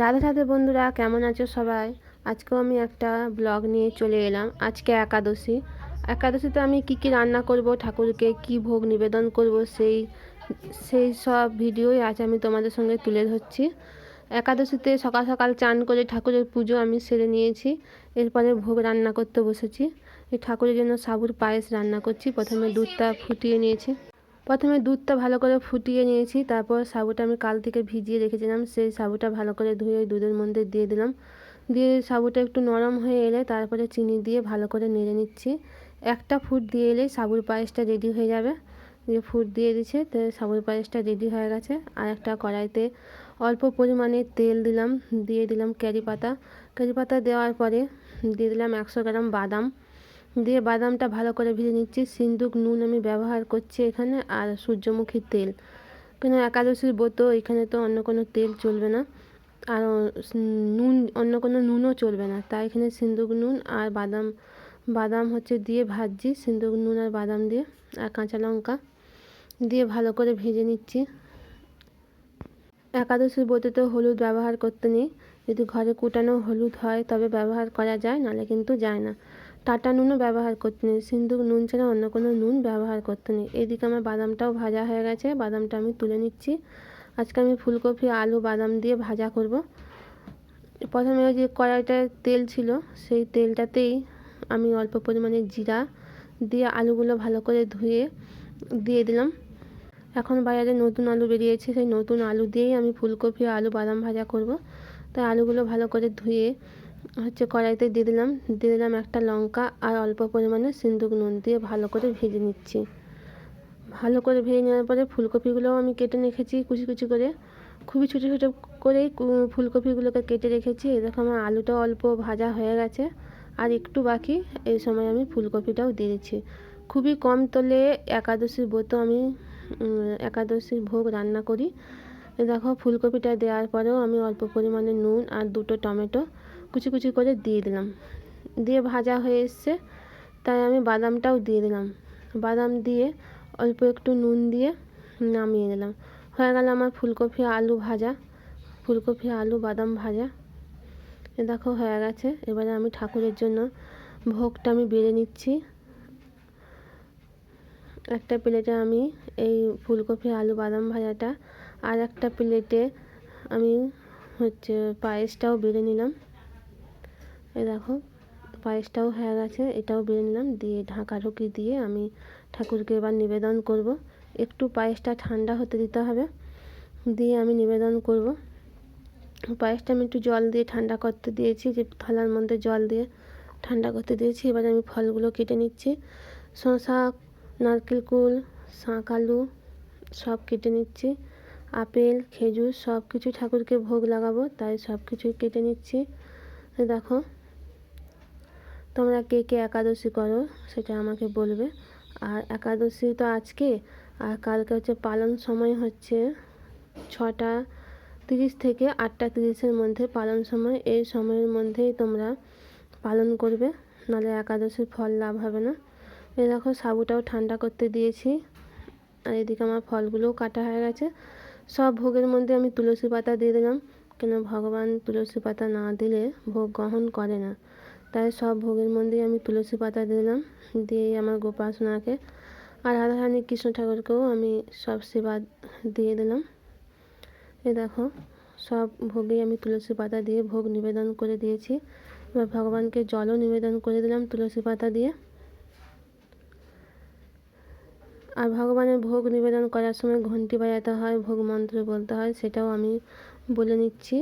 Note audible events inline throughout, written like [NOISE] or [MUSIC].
রাধে রাধে বন্ধুরা, কেমন আছো সবাই? আজকেও আমি একটা ব্লগ নিয়ে চলে এলাম। আজকে একাদশী। একাদশীতে আমি কি কি রান্না করব, ঠাকুরকে কি ভোগ নিবেদন করব, সেই সেই সব ভিডিওই আজ আমি তোমাদের সঙ্গে তুলে ধরছি। একাদশীতে সকাল সকাল চান করে ঠাকুরের পুজো আমি সেরে নিয়েছি। এরপরে ভোগ রান্না করতে বসেছি। এই ঠাকুরের জন্য সাবুর পায়েস রান্না করছি। প্রথমে দুধটা ফুটিয়ে নিয়েছি। প্রথমে দুধটা ভালো করে ফুটিয়ে নিয়েছি, তারপর সাবুটা আমি কাল থেকে ভিজিয়ে রেখেছিলাম, সেই সাবুটা ভালো করে ধুয়ে দুধের মধ্যে দিয়ে দিলাম। দিয়ে সাবুটা একটু নরম হয়ে এলে তারপরে চিনি দিয়ে ভালো করে নেড়ে নিচ্ছি। একটা ফুট দিয়ে এলেই সাবুর পায়েসটা রেডি হয়ে যাবে। দিয়ে ফুট দিয়ে দিচ্ছে, তো সাবুর পায়েসটা রেডি হয়ে গেছে। আর একটা কড়াইতে অল্প পরিমাণে তেল দিলাম, দিয়ে দিলাম ক্যারি পাতা। ক্যারি পাতা দেওয়ার পরে দিয়ে দিলাম একশো গ্রাম বাদাম। দিয়ে বাদামটা ভালো করে ভেজে নিচ্ছি। সিন্দুক, নুন আমি ব্যবহার করছি এখানে আর সূর্যমুখী তেল। কেন একাদশীর ব্রত, এখানে তো অন্য কোনো তেল চলবে না। আর নুন, অন্য কোনো নুনও চলবে না। তাই এখানে সিন্দুক, নুন আর বাদাম বাদাম হচ্ছে দিয়ে ভাজছি। সিন্দুক, নুন আর বাদাম দিয়ে আর কাঁচা লঙ্কা দিয়ে ভালো করে ভেজে নিচ্ছি। একাদশীর ব্রততে হলুদ ব্যবহার করতে নেই। যদি ঘরে কুটানো হলুদ হয় তবে ব্যবহার করা যায়, নাহলে কিন্তু যায় না। টাটা নুনও ব্যবহার করতে নেই সিন্দুক নুন ছাড়া অন্য কোনো নুন ব্যবহার করতে নেই। এদিকে আমার বাদামটাও ভাজা হয়ে গেছে, বাদামটা আমি তুলে নিচ্ছি। আজকে আমি ফুলকপি, আলু, বাদাম দিয়ে ভাজা করব। প্রথমে ওই যে কড়াইটায় তেল ছিল, সেই তেলটাতেই আমি অল্প পরিমাণে জিরা দিয়ে আলুগুলো ভালো করে ধুয়ে দিয়ে দিলাম। এখন বাজারে নতুন আলু বেরিয়েছে, সেই নতুন আলু দিয়েই আমি ফুলকপি, আলু, বাদাম ভাজা করব। তাই আলুগুলো ভালো করে ধুয়ে হচ্ছে কড়াইতে দিয়ে দিলাম। দিয়ে দিলাম একটা লঙ্কা আর অল্প পরিমাণে সিন্দুক নুন দিয়ে ভালো করে ভেজে নিচ্ছি। ভালো করে ভেজে নেওয়ার পরে ফুলকপিগুলোও আমি কেটে রেখেছি কুচি কুচি করে। খুবই ছোটো ছোটো করেই ফুলকপিগুলোকে কেটে রেখেছি। দেখো আমার আলুটাও অল্প ভাজা হয়ে গেছে। আর একটু বাকি, এই সময় আমি ফুলকপিটাও দিয়ে দিচ্ছি। খুবই কম তলে একাদশীর ব্রত আমি একাদশীর ভোগ রান্না করি। দেখো ফুলকপিটা দেওয়ার পরেও আমি অল্প পরিমাণে নুন আর দুটো টমেটো কুচি কুচি করে দিয়ে দিলাম। দিয়ে ভাজা হয়ে এসছে, তাই আমি বাদামটাও দিয়ে দিলাম। বাদাম দিয়ে অল্প একটু নুন দিয়ে নামিয়ে দিলাম হয়ে গেল আমার ফুলকপি আলু ভাজা, ফুলকপি আলু বাদাম ভাজা। এ দেখো হয়ে গেছে, এবারে আমি ঠাকুরের জন্য ভোগটা আমি বেড়ে নিচ্ছি। একটা প্লেটে আমি এই ফুলকপি আলু বাদাম ভাজাটা, আর একটা প্লেটে আমি হচ্ছে পায়েসটাও বেড়ে নিলাম। এই দেখো, পায়েসটাও হয়ে গেছে, এটাও বেড়ে নিলাম, দিয়ে ঢাকা ঢুকি দিয়ে আমি ঠাকুরকে এবার নিবেদন করব। একটু পায়েসটা ঠান্ডা হতে দিতে হবে, দিয়ে আমি নিবেদন করব। পায়েসটা আমি একটু জল দিয়ে ঠান্ডা করতে দিয়েছি, যে থালার মধ্যে জল দিয়ে ঠান্ডা করতে দিয়েছি। এবার আমি ফলগুলো কেটে নিচ্ছি, শসা, নারকেল কুল শাঁক আলু, সব কেটে নিচ্ছি। আপেল, খেজুর সব কিছু ঠাকুরকে ভোগ লাগাবো, তাই সব কিছুই কেটে নিচ্ছি। দেখো তোমরা কে কে একাদশী করো সেটা আমাকে বলবে। আর একাদশী তো আজকে, আর কালকে হচ্ছে পালন সময় হচ্ছে ছটা তিরিশ থেকে আটটা তিরিশের মধ্যে পালন সময়। এই সময়ের মধ্যেই তোমরা পালন করবে, নাহলে একাদশীর ফল লাভ হবে না। এ দেখো সাবুটাও ঠান্ডা করতে দিয়েছি, আর এদিকে আমার ফলগুলোও কাটা হয়ে গেছে। সব ভোগের মধ্যে আমি তুলসী পাতা দিয়ে দিলাম, কেন ভগবান তুলসী পাতা না দিলে ভোগ গ্রহণ করে না। তাই সব ভোগের মধ্যেই আমি তুলসী পাতা দিলাম, দিয়ে আমার গোপাসনাকে আর রাধারানী কৃষ্ণ ঠাকুরকেও আমি সব সেবা দিয়ে দিলাম। এ দেখো, সব ভোগেই আমি তুলসী পাতা দিয়ে ভোগ নিবেদন করে দিয়েছি। এবার ভগবানকে জলও নিবেদন করে দিলাম তুলসী পাতা দিয়ে। আর ভগবানের ভোগ নিবেদন করার সময় ঘন্টি বাজাতে হয়, ভোগ মন্ত্র বলতে হয়, সেটাও আমি বলে নিচ্ছি।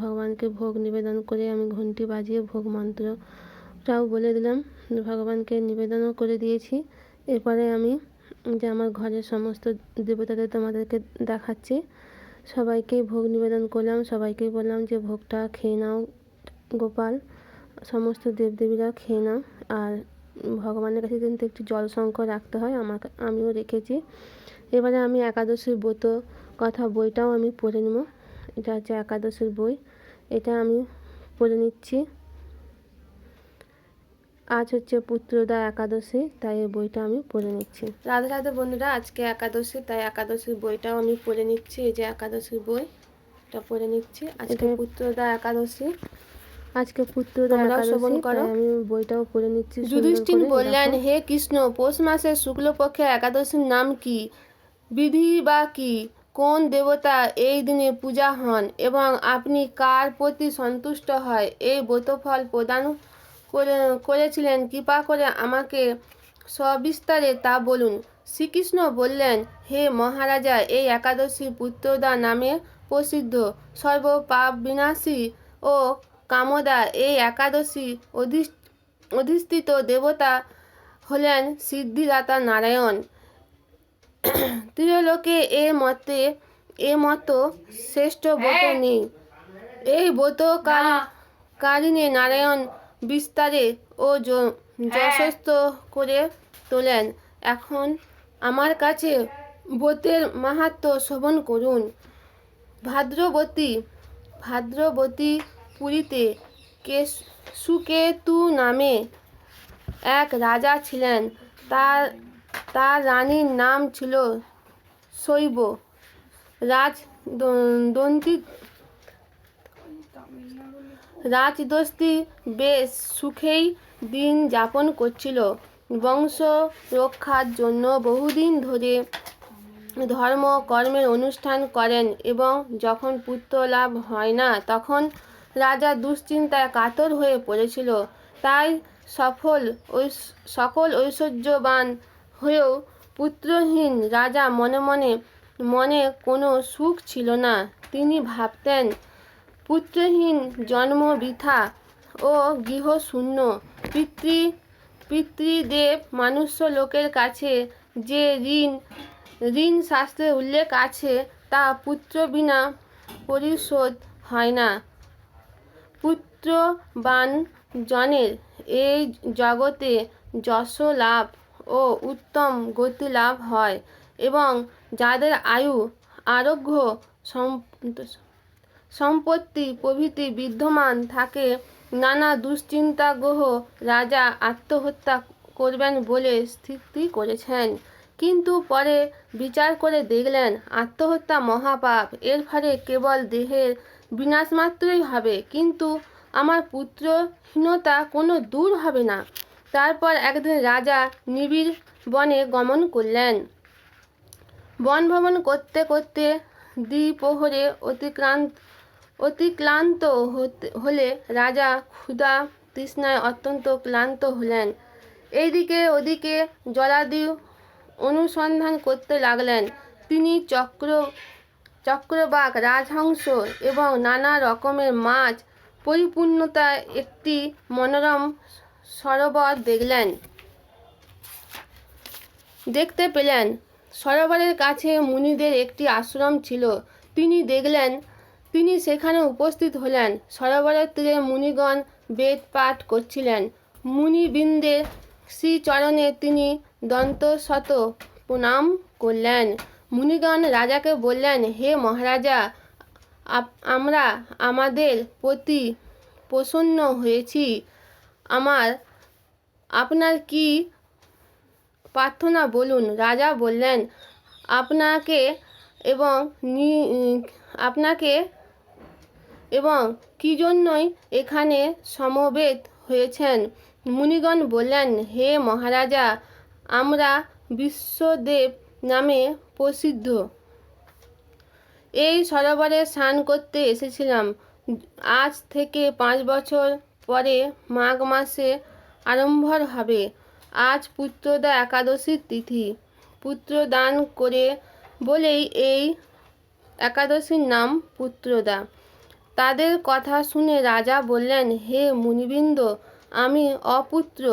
ভগবানকে ভোগ নিবেদন করে আমি ঘন্টি বাজিয়ে ভোগ মন্ত্রটাও বলে দিলাম। ভগবানকে নিবেদনও করে দিয়েছি। এরপরে আমি যে আমার ঘরের সমস্ত দেবতাদের তোমাদেরকে দেখাচ্ছি সবাইকেই ভোগ নিবেদন করলাম। সবাইকে বললাম যে ভোগটা খেয়ে নাও গোপাল, সমস্ত দেবদেবীরা খেয়ে নাও। আর ভগবানের কাছে কিন্তু একটু জল সংকট রাখতে হয়, আমার আমিও রেখেছি। এবারে আমি একাদশীর ব্রত কথা বইটাও আমি পড়ে নেব। এটা হচ্ছে একাদশীর বই। এটা আমি পড়ে নিচ্ছি। আজ হচ্ছে পুত্রদা একাদশী তাই এই বইটা আমি পড়ে নিচ্ছি। রাধে রাধে বন্ধুরা আজকে একাদশী তাই একাদশীর বইটাও আমি পড়ে নিচ্ছি। এই যে একাদশীর বই এটা পড়ে নিচ্ছি। আজকে পুত্রদা একাদশী। আজকে পুত্রদা শ্রবণ করো। আমি বইটাও পড়ে নিচ্ছি যুধিষ্ঠির বললেন হে কৃষ্ণ পৌষ মাসের শুক্লপক্ষে একাদশীর নাম কি? বিধি বা কি? কোন দেবতা এই দিনে পূজা হন এবং আপনি কার প্রতি সন্তুষ্ট হয়? এই ব্রতফল প্রদান করে, করেছিলেন, কৃপা করে আমাকে সবিস্তারে তা বলুন। শ্রীকৃষ্ণ বললেন, হে মহারাজা, এই একাদশী পুত্রদা নামে প্রসিদ্ধ। সর্ব পাপ বিনাশী ও কামদা এই একাদশী অধিষ্ঠ, অধিষ্ঠিত দেবতা হলেন সিদ্ধিদাতা নারায়ণ। [CLEARS THROAT] ত্রিলোকে এ মতে এ মতো শ্রেষ্ঠ ব্রত নেই এই ব্রত কারিণে নারায়ণ বিস্তারে ও যশস্ত করে তোলেন। এখন আমার কাছে ব্রতের মাহাত্ম শ্রবণ করুন। ভাদ্রবতী ভাদ্রবতী পুরীতে কেশ সুকেতু নামে এক রাজা ছিলেন। তার তার রানীর নাম ছিল শৈব। রাজ দন্তি রাজদস্তি বেশ সুখেই দিন যাপন করছিল। বংশ রক্ষার জন্য বহুদিন ধরে ধর্ম কর্মের অনুষ্ঠান করেন এবং যখন পুত্র লাভ হয় না, তখন রাজা দুশ্চিন্তায় কাতর হয়ে পড়েছিল। তাই সফল সকল ঐশ্বর্যবান হয়েও পুত্রহীন রাজা মনে মনে মনে কোনো সুখ ছিল না। তিনি ভাবতেন, পুত্রহীন জন্ম বৃথা ও গৃহশূন্য, পিতৃ, পিতৃদেব, মানুষ্য লোকের কাছে যে ঋণ ঋণ শাস্ত্রে উল্লেখ আছে, তা পুত্র বিনা পরিশোধ হয় না। পুত্রবান জনের এই জগতে যশ লাভ ও উত্তম গতি লাভ হয় এবং যাদের আয়ু, আরোগ্য সম- সম্পত্তি প্রভৃতি বিদ্যমান থাকে, নানা দুশ্চিন্তাগ্রহ রাজা আত্মহত্যা করবেন বলে স্থিতি করেছেন। কিন্তু পরে বিচার করে দেখলেন, আত্মহত্যা মহাপাপ। এর ফলে কেবল দেহের বিনাশ মাত্রই হবে। কিন্তু আমার পুত্রহীনতা কোনো দূর হবে না। তারপর একদিন রাজা নিবিড় বনে গমন করলেন। বন ভ্রমণ করতে করতে দ্বিপ্রহরে অতিক্রান্ত অতিক্লান্ত হলে রাজা ক্ষুধা তৃষ্ণায় অত্যন্ত ক্লান্ত হলেন। এইদিকে ওদিকে জলাদি অনুসন্ধান করতে লাগলেন। তিনি চক্র চক্রবাক, রাজহংস এবং নানা রকমের মাছ পরিপূর্ণতা একটি মনোরম সরোবর দেখলেন। দেখতে পেলেন, সরোবরের কাছে মুনিদের একটি আশ্রম ছিল। তিনি দেখলেন, তিনি সেখানে উপস্থিত হলেন। সরোবরের তীরে মুনিগণ বেদ পাঠ করছিলেন। মুনিবৃন্দের শ্রীচরণে তিনি দন্তশত প্রণাম করলেন। মুনিগণ রাজাকে বললেন, হে মহারাজা আমরা আমাদের প্রতি প্রসন্ন হয়েছি। আমার আপনার কি প্রার্থনা বলুন? রাজা বললেন, আপনাকে এবং আপনাকে এবং কি জন্যই এখানে সমবেত হয়েছেন? মুনিগণ বললেন, হে মহারাজা, আমরা বিশ্বদেব নামে প্রসিদ্ধ। এই সরোবরে স্নান করতে এসেছিলাম। আজ থেকে পাঁচ বছর পরে মাঘ মাসে আরম্ভর হবে। আজ পুত্রদা একাদশীর তিথি। পুত্রদান করে বলেই এই একাদশীর নাম পুত্রদা। তাদের কথা শুনে রাজা বললেন, হে মুনিবৃন্দ, আমি অপুত্র।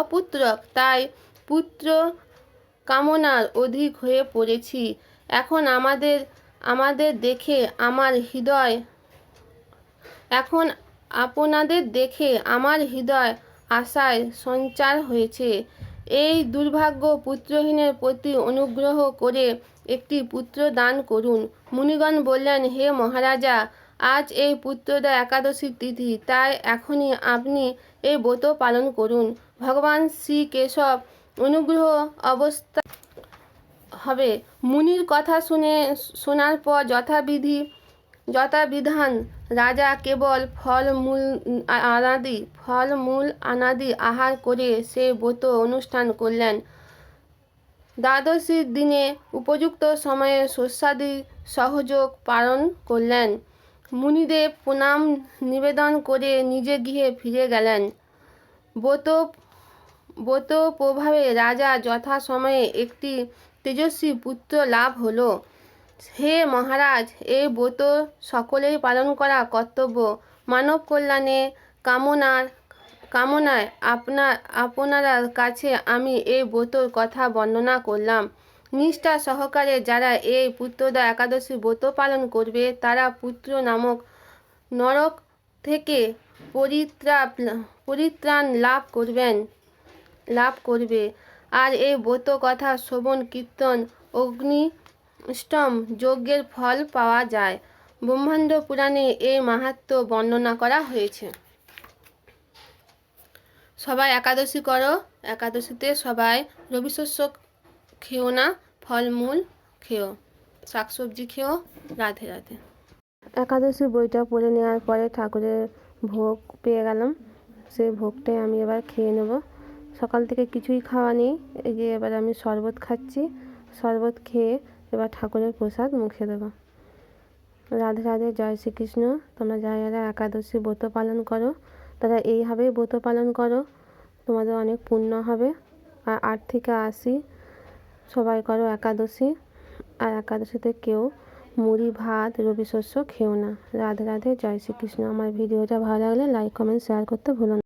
অপুত্রক তাই পুত্র কামনার অধিক হয়ে পড়েছি। এখন আমাদের আমাদের দেখে আমার হৃদয়, এখন আপনাদের দেখে আমার হৃদয় আশায় সঞ্চার হয়েছে। এই দুর্ভাগ্য পুত্রহীনের প্রতি অনুগ্রহ করে একটি পুত্র দান করুন। মুনিগণ বললেন, হে মহারাজা, আজ এই পুত্রদা একাদশীর তিথি, তাই এখনই আপনি এই ব্রত পালন করুন। ভগবান শ্রী কেশব অনুগ্রহ অবস্থা হবে। মুনির কথা শুনে, শোনার পর যথাবিধি যথাবিধান। রাজা কেবল ফলমূল আনাদি ফলমূল আনাদি আহার করে সে ব্রত অনুষ্ঠান করলেন। দ্বাদশীর দিনে উপযুক্ত সময়ে শস্যাদি সহযোগ পালন করলেন। মুনিদেব প্রণাম নিবেদন করে নিজে গৃহে ফিরে গেলেন। ব্রত ব্রত প্রভাবে রাজা যথাসময়ে একটি তেজস্বী পুত্র লাভ হলো। হে মহারাজ এই ব্রত সকলেই পালন করা কর্তব্য। মানব কল্যাণে কামনার, কামনায় আপনার আপনার কাছে আমি এই ব্রতর কথা বর্ণনা করলাম। নিষ্ঠা সহকারে যারা এই পুত্রদা একাদশী ব্রত পালন করবে, তারা পুত্র নামক নরক থেকে পরিত্রাপ, পরিত্রাণ লাভ করবেন, লাভ করবে। আর এই ব্রত কথা, শ্রবণ, কীর্তন অগ্নিষ্টম যজ্ঞের ফল পাওয়া যায়। ব্রহ্মাণ্ড পুরাণে এই মাহাত্ম্য বর্ণনা করা হয়েছে। সবাই একাদশী করো। একাদশীতে সবাই রবি শস্য খেও না, ফলমূল খেও। শাকসবজি খেও, রাধে রাধে। একাদশী বইটা পড়ে নেওয়ার পরে ঠাকুরের ভোগ পেয়ে গেলাম। সেই ভোগটাই আমি এবার খেয়ে নেব। সকাল থেকে কিছুই খাওয়া নেই। এই যে এবার আমি শরবত খাচ্ছি। শরবত খেয়ে এবার ঠাকুরের প্রসাদ মুখে দেবো। রাধে রাধে, জয় শ্রীকৃষ্ণ। তোমরা যারা যারা একাদশী ব্রত পালন করো, তারা এইভাবেই ব্রত পালন করো। তোমাদের অনেক পুণ্য হবে। আর আট থেকে আশি সবাই করো একাদশী। আর একাদশীতে কেউ মুড়ি, ভাত, রবি শস্য খেও না। রাধে রাধে, জয় শ্রীকৃষ্ণ। আমার ভিডিওটা ভালো লাগলে লাইক কমেন্ট শেয়ার করতে ভুলো না।